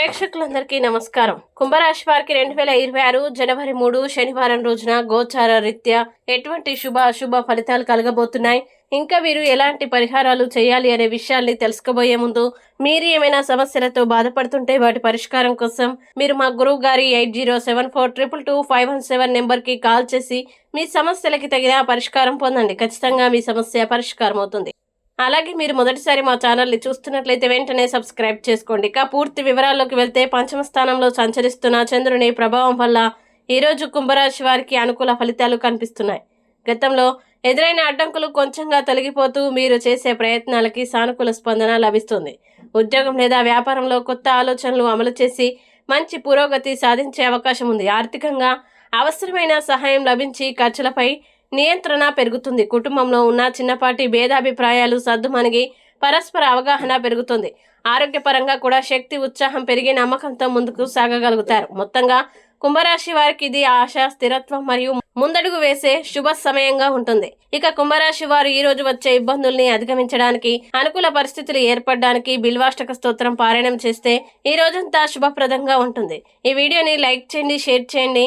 ప్రేక్షకులందరికీ నమస్కారం. కుంభరాశి వారికి రెండు వేల ఇరవై ఆరు జనవరి మూడు శనివారం రోజున గోచార రీత్యా ఎటువంటి శుభ అశుభ ఫలితాలు కలగబోతున్నాయి? ఇంకా వీరు ఎలాంటి పరిహారాలు చేయాలి అనే విషయాల్ని తెలుసుకోబోయే ముందు మీరు ఏమైనా సమస్యలతో బాధపడుతుంటే వాటి పరిష్కారం కోసం మీరు మా గురువు గారి eight zero seven four triple two five one seven నెంబర్కి కాల్ చేసి మీ సమస్యలకి తగిన పరిష్కారం పొందండి. ఖచ్చితంగా మీ సమస్య పరిష్కారం అవుతుంది అలాగే మీరు మొదటిసారి మా ఛానల్ని చూస్తున్నట్లయితే వెంటనే సబ్స్క్రైబ్ చేసుకోండి. ఇక పూర్తి వివరాల్లోకి వెళ్తే పంచమ స్థానంలో సంచరిస్తున్న చంద్రుని ప్రభావం వల్ల ఈరోజు కుంభరాశి వారికి అనుకూల ఫలితాలు కనిపిస్తున్నాయి. గతంలో ఎదురైన అడ్డంకులు కొంచెంగా తొలగిపోతూ మీరు చేసే ప్రయత్నాలకి సానుకూల స్పందన లభిస్తుంది. ఉద్యోగం లేదా వ్యాపారంలో కొత్త ఆలోచనలు అమలు చేసి మంచి పురోగతి సాధించే అవకాశం ఉంది. ఆర్థికంగా అవసరమైన సహాయం లభించి ఖర్చులపై నియంత్రణ పెరుగుతుంది. కుటుంబంలో ఉన్న చిన్నపాటి భేదాభిప్రాయాలు సర్దుమణిగి పరస్పర అవగాహన పెరుగుతుంది. ఆరోగ్యపరంగా కూడా శక్తి ఉత్సాహం పెరిగి నమ్మకంతో ముందుకు సాగగలుగుతారు. మొత్తంగా కుంభరాశి వారికి ఇది ఆశ స్థిరత్వం మరియు ముందడుగు వేసే శుభ సమయంగా ఉంటుంది. ఇక కుంభరాశి వారు ఈ రోజు వచ్చే ఇబ్బందుల్ని అధిగమించడానికి అనుకూల పరిస్థితులు ఏర్పడడానికి బిల్వాష్టక స్తోత్రం పారాయణం చేస్తే ఈ రోజంతా శుభప్రదంగా ఉంటుంది. ఈ వీడియోని లైక్ చేయండి షేర్ చేయండి.